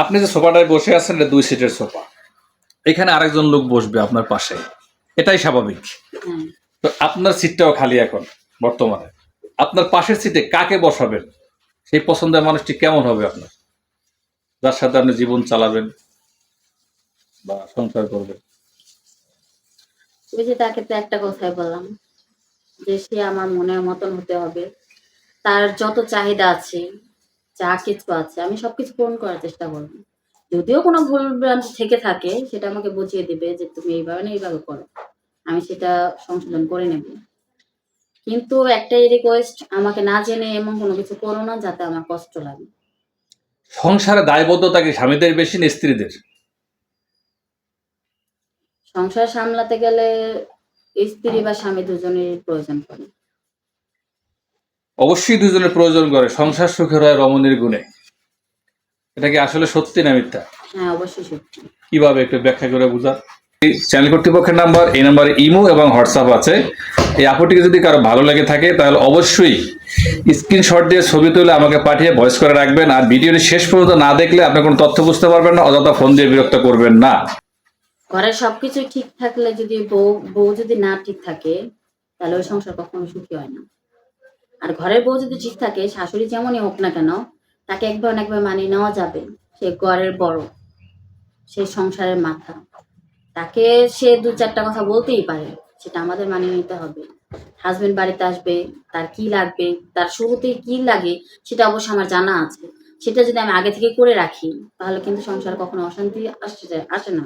আপনি যে সোফাটায় বসে আছেন এটা দুই সিটের সোফা। এখানে আরেকজন লোক বসবে আপনার পাশে। এটাই স্বাভাবিক। তো আপনার সিটটাও খালি এখন বর্তমানে। আপনার পাশের সিটে কাকে বসাবেন? সেই পছন্দের মানুষটি কেমন হবে আপনার? যার সাথে আপনি জীবন চালাবেন বা সংসার করবেন। ওই যে তাকে তো একটা কথাই বললাম যে সে আমার মনের মতন হতে হবে। তার যত চাহিদা আছে যা কিছু আছে আমি সবকিছু পূরণ করার চেষ্টা করব। যদিও কোনো ভুল ভ্রান্তি থেকে থাকে সেটা আমাকে বুঝিয়ে দিবে যে তুমি এইভাবে না এইভাবে করো। আমি সেটা সংশোধন করে নেব। কিন্তু একটাই রিকোয়েস্ট আমাকে না জেনে এমন কোনো কিছু করো না যাতে আমার কষ্ট লাগে। সংসারে দায়বদ্ধতা কি স্বামীদের বেশি না স্ত্রীদের? সংসার সামলাতে গেলে স্ত্রী বা স্বামী দুজনের প্রয়োজন পড়ে। অবশ্যই দুজনের প্রয়োজন করে সংসার সুখের হয় রমণীর গুণে। এটা কি আসলে সত্যি না মিথ্যা? হ্যাঁ অবশ্যই সত্যি। কীভাবে একটু ব্যাখ্যা করে বুঝা চ্যানেল কর্তৃপক্ষের নাম্বার এই নাম্বারে ইমো এবং হোয়াটসঅ্যাপ আছে। এই আপুটিকে যদি কারও ভালো লেগে থাকে তাহলে অবশ্যই স্ক্রিনশট দিয়ে ছবি তুলে আমাকে পাঠিয়ে ভয়েস করে রাখবেন। আর ভিডিওটি শেষ পর্যন্ত না দেখলে আপনি কোনো তথ্য বুঝতে পারবেন না অযথা ফোন দিয়ে বিরক্ত করবেন না। ঘরের সবকিছু ঠিক থাকলে যদি বউ বউ যদি না ঠিক থাকে তাহলে ওই সংসার কখনো সুখী হয় না। আর ঘরের বউ যদি ঠিক থাকে, শাশুড়ি যেমনই হোক না কেন, তাকে একবার একবার মানিয়ে নেওয়া যাবে। সে ঘরের বড়। সে সংসারের মাথা। তাকে সে দু চারটা কথা বলতেই পারে, সেটা আমাদের মানিয়ে নিতে হবে। হাজবেন্ড বাড়িতে আসবে, তার কি লাগবে, তার শুরুতেই কি লাগে, সেটা অবশ্য আমার জানা আছে। সেটা যদি আমি আগে থেকে করে রাখি, তাহলে কিন্তু সংসার কখনো অশান্তি আসে যায়, আসে না।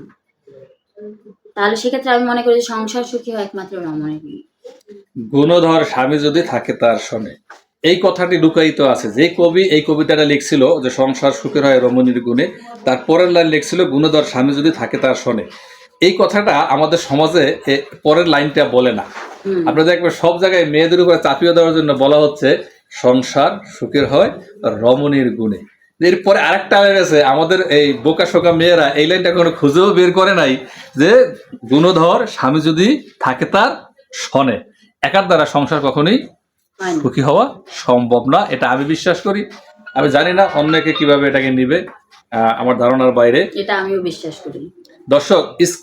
তাহলে সেক্ষেত্রে আমি মনে করি যে সংসার সুখী হয় একমাত্র রমণের গুণে। গুণধর স্বামী যদি থাকে তার শোনে এই কথাটি লুকায়িত আছে। যে কবি এই কবিতাটা লিখছিল যে সংসার সুখের হয় রমণীর গুণে। তার পরের লাইন লিখছিল গুণধর স্বামী যদি থাকে তার শোনে এই কথাটা আমাদের সমাজে পরের লাইনটা বলে না। আপনারা দেখবেন সব জায়গায় মেয়েদের উপরে চাপিয়ে দেওয়ার জন্য বলা হচ্ছে সংসার সুখের হয় রমণীর গুণে। এরপরে আরেকটা লাইন আছে আমাদের এই বোকা শোকা মেয়েরা এই লাইনটা কোনো খুঁজেও বের করে নাই যে গুণধর স্বামী যদি থাকে তার শনে একার দ্বারা সংসার কখনোই সুখী হওয়া সম্ভব না এটা আমি বিশ্বাস করি। আমি জানি না অন্যকে কীভাবে এটাকে নিবে আহ, আমার ধারণার বাইরে। এটা আমিও বিশ্বাস করি। দর্শক